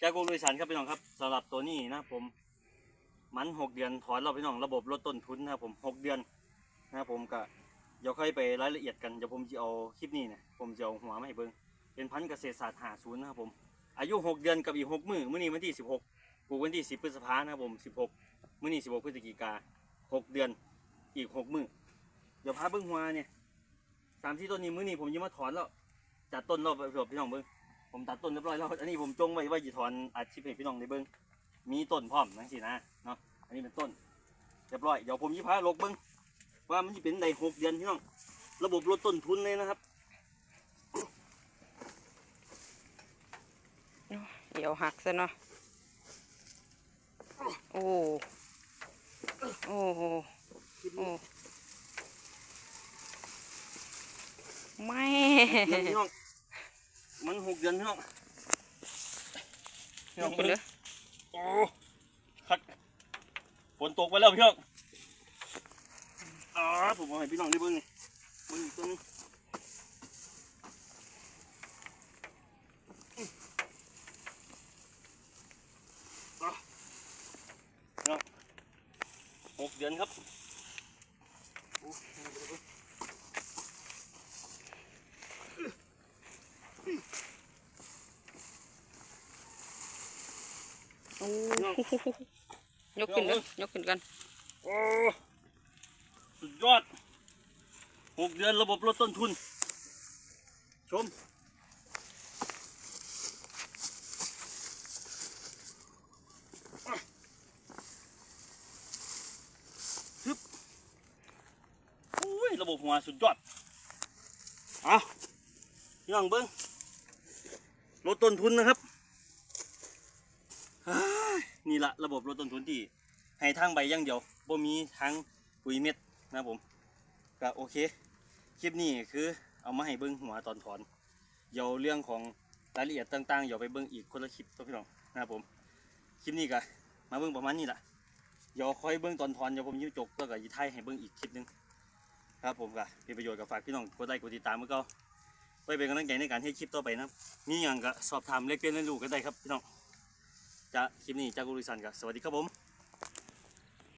จากกลุยสันครับพี่น้องครับสำหรับตัวนี้นะผมมันหกเดือนถอนเราพี่น้องระบบลดต้นทุนนะครับผมหกเดือนนะครับผมก็เดี๋ยวค่อยไปรายละเอียดกันเดี๋ยวผมจะเอาคลิปนี้เนี่ยผมจะเอาหัวมาให้เบิ้งเป็นพันธุ์เกษตรศาสตร์หาศูนย์นะครับผมอายุหกเดือนกับอีกหกมือมื้อนี้วันที่สิบหกปลูกวันที่สิบพฤษภานะครับผมสิบหกมื้อนี้สิบหกพฤศจิกาหกเดือนอีกหกมือเดี๋ยวพาเบิ้งหัวเนี่ยสามที่ต้นนี้มื้อนี้ผมยังมาถอนแล้วจัดต้นรอบเผื่อพี่น้องเบิ้ง ผมตัดต้นเรียบร้อยแล้ว อันนี้ผมจงไว้ว่าจะถอนอัดคลิปให้พี่น้องได้เบิ้งมีต้นพร้อมนั่นสินะเนาะ อันนี้เป็นต้นเรียบร้อย เดี๋ยวผมจะพาลกเบิ้งว่ามันจะเป็นในหกเดือนพี่น้อง ระบบลดต้นทุนเลยนะครับ เดี๋ยวหักซะเนาะ โอ้ โอ้โหโอ้แม่เดือนพี่น้อง มันหกเดือนพี่น้องพี่น้องกินเลยโอ้คัดฝนตกไปแล้วพี่น้องอ๋อผมเอาให้พี่น้องได้เบิ้งนี่เบิ้งอีกตัวหนึงอะพี่น้องหกเดือนครับโอ้ โอ้ ยกขึ้นเลยยกขึ้นกันโอ้สุดยอดหกเดือนระบบลดต้นทุน ชม ฮึบโอ้ย ระบบหัวสุดยอด เอาพี่น้องเบิ้งลดต้นทุนนะครับ นี่ละระบบลดต้นทุนที่ให้ทางใบอย่างเดียวบ่มีทั้งปุ๋ยเม็ดนะผมก็โอเค คลิปนี้คือเอามาให้เบิ้งหัวตอนถอนเดี๋ยวเรื่องของรายละเอียดต่างๆเดี๋ยวไปเบิ้งอีกคนละคลิปตัวพี่น้องนะครับผมคลิปนี้ก็มาเบิ้งประมาณนี้แหละเดี๋ยวคอยเบิ้งตอนถอนเดี๋ยวผมยิ้วจกแล้วก็ยีไทยให้เบิ้งอีกคลิปหนึงครับผมก็เป็นประโยชน์กับฝากพี่น้องกดไลค์กดติดตามเมื่อก็ไว้เป็นกำลังใจในการให้คลิปต่อไปนะมีอย่างก็สอบถามเล็กเปลี่ยนเรียนรู้กันได้ครับพี่น้อง จะคลิปนี้จากกุลิสันก็สวัสดีครับผม